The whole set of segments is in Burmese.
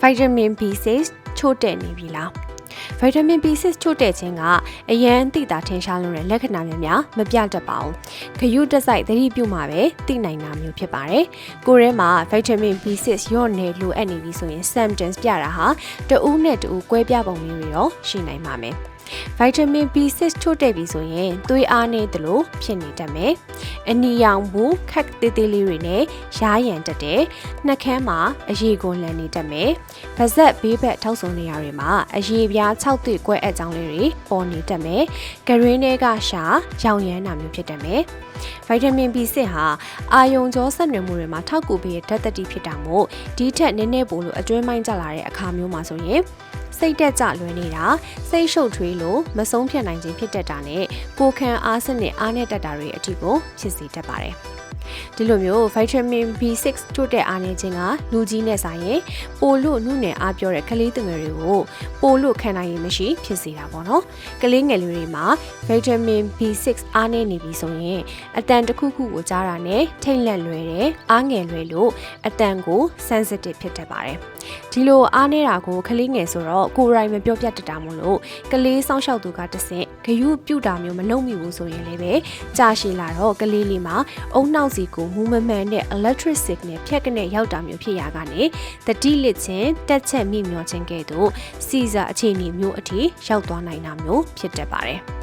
ဗိုက်တာမင် B6 ချို့တဲ့နေပြီလားဗိုက်တာမင် B6 ချို့တဲ့ခြင်းကအရန်သိတာထင်ရှားလွန်းတဲ့လက္ခဏာများများမပြတတ်ပါဘူး။ခရုတက်ဆိုင်သတိပြုမှာပဲသိနိုင်တာမျိုးဖြစ်ပါတယ်။ကိုယ်ထဲမှာဗိုက်တာမင် B6 ရော့နေလိုအပ်နေပြီဆိုရင် symptoms ပြတာဟာတဦးနဲ့တဦးကွဲပြားပုံမျိုးတွေရောရှိနိုင်ပါမယ်။ ဗိုက်တာမင် B6 ချို့တဲ့ပြီဆိုရင်သွေးအားနေသလိုဖြစ်နေတတ်မယ်။အနီရောင်ဘူးခက်သေးသေးလေးတွေနဲ့ရားရံတက်တဲ့နှာခမ်းမှာအရေကုန်လန်နေတတ်မယ်။ဗဇက်ဘေးဘက်ထောက်ဆုံနေရတွေမှာအရေပြား6သွေးကွဲအပ်ကြောင်းလေးတွေပေါ်နေတတ်မယ်။ဂရင်းတွေကရှာရောင်ရမ်းတာမျိုးဖြစ်တတ်မယ်။ဗိုက်တာမင် B6 ဟာအာယုံကြောဆက်နွယ်မှုတွေမှာထောက်ကူပေးတဲ့ဓာတ်သတ္တိဖြစ်တာမို့ဒီထက်နည်းနည်းပိုလို့အတွင်းပိုင်းကျလာတဲ့အခါမျိုးမှာဆိုရင် စိတ်တက်ကြလွယ်နေတာစိတ်ရှုပ်ထွေးလို့မဆုံးဖြတ်နိုင်ခြင်းဖြစ်တတ်တာနဲ့ကိုခံအားစနစ်အားနဲ့တက်တာတွေအထိကိုဖြစ်စေတတ်ပါတယ် ဒီလိုမျိုး vitamin B6 တို့တဲ့အားနေခြင်းကလူကြီးနဲ့ဆိုင်ရင်ပိုလို့နှုနယ်အားပြောတဲ့ကလေးသူငယ်တွေကိုပိုလို့ခံနိုင်ရင်မရှိဖြစ်စေတာပေါ့နော်ကလေးငယ်လေးတွေမှာ vitamin B6 အားနေနေပြီဆိုရင်အတန်တစ်ခုခုကိုကြားတာနဲ့ထိတ်လန့်လွယ်တယ်အားငယ်လွယ်လို့အတန်ကို sensitive ဖြစ်တတ်ပါတယ်ဒီလိုအားနေတာကိုကလေးငယ်ဆိုတော့ကိုယ်တိုင်မပြောပြတတ်တာမို့လို့ကလေးစောင့်ရှောက်သူကတဆင့်ဂယုပြုတ်တာမျိုးမလုပ်မိဘူးဆိုရင်လည်းပဲကြာရှည်လာတော့ကလေးလေးမှာအုံနှောက်စီကိုမူမမှန်တဲ့ electric signal ဖြတ်ကနေရောက်တာမျိုးဖြစ်ရာကနေတတိလစ်ခြင်းတက်ချက်မိမျောခြင်းကဲ့သို့စီစာအခြေအနေမျိုးအထိရောက်သွားနိုင်တာမျိုးဖြစ်တတ်ပါတယ်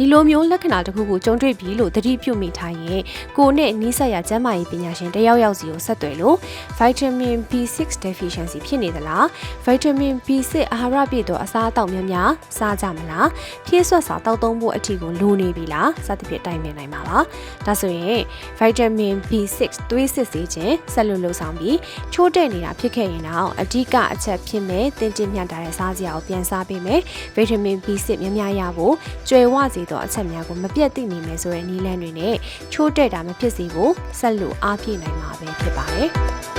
ဒီလိုမျိုးလက္ခဏာတစ်ခုကိုကြုံတွေ့ပြီလို့သတိပြုမိထားရင်ကိုနဲ့နီးစပ်ရာကျန်းမာရေးပညာရှင်တယောက်ယောက်စီကိုဆက်သွယ်လို့ vitamin B6 deficiency ဖြစ်နေသလား vitamin B6 အာဟာရပြည့်သောအစားအသောက်များများစားကြမလားဖြည့်ဆွတ်စာတောက်သုံးဖို့အထီကိုလိုနေပြီလားစသဖြင့်တိုင်ပင်နိုင်ပါပါဒါဆိုရင် vitamin B6 သွေးစစ်ဆေးခြင်းဆက်လို့လှုပ်ဆောင်ပြီးချိုးတဲ့နေတာဖြစ်ခဲ့ရင်တော့အဓိကအချက်ဖြစ်မဲ့တင်တင်မြတ်တာတဲ့စားစရာကိုပြန်စားပေးမယ် vitamin B6 များများရဖို့ကျွယ်ဝစေသောအချက်များကိုမပြတ်သိနေမယ်ဆိုတဲ့နည်းလမ်းတွေနဲ့ချိုးတဲ့တာမဖြစ်စေဖို့ဆက်လို့အားဖြည့်နိုင်မှာပဲဖြစ်ပါတယ်